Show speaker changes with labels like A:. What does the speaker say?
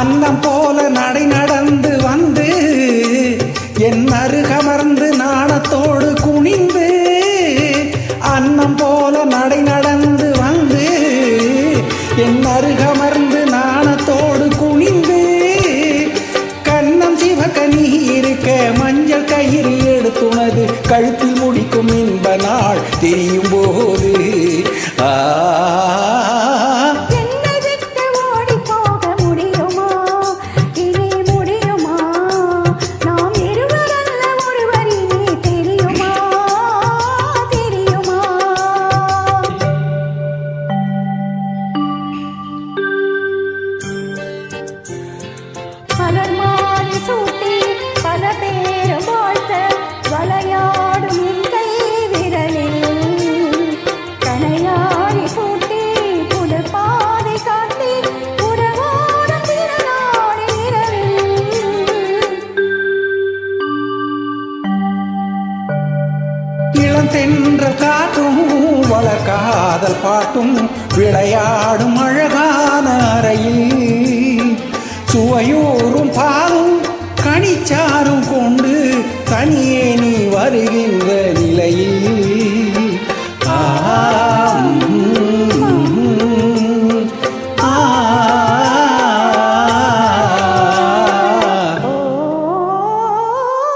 A: அன்னம் போல நடை நடந்து வந்து என் அருகமர்ந்து நாணத்தோடு குனிந்து அன்னம் போல நடை நடந்து வந்து என் அருகமர்ந்து நாணத்தோடு குனிந்து கண்ணம் சிவகனி இருக்க மஞ்சள் கயிறு எடுத்துணது கழுத்தில் முடிக்கும் இன்ப நாள் தெரியும் போது. ஆ இளம் தென்ற காற்றும் வளர்காதல் பாட்டும் விளையாடும் அழகான அறையில்.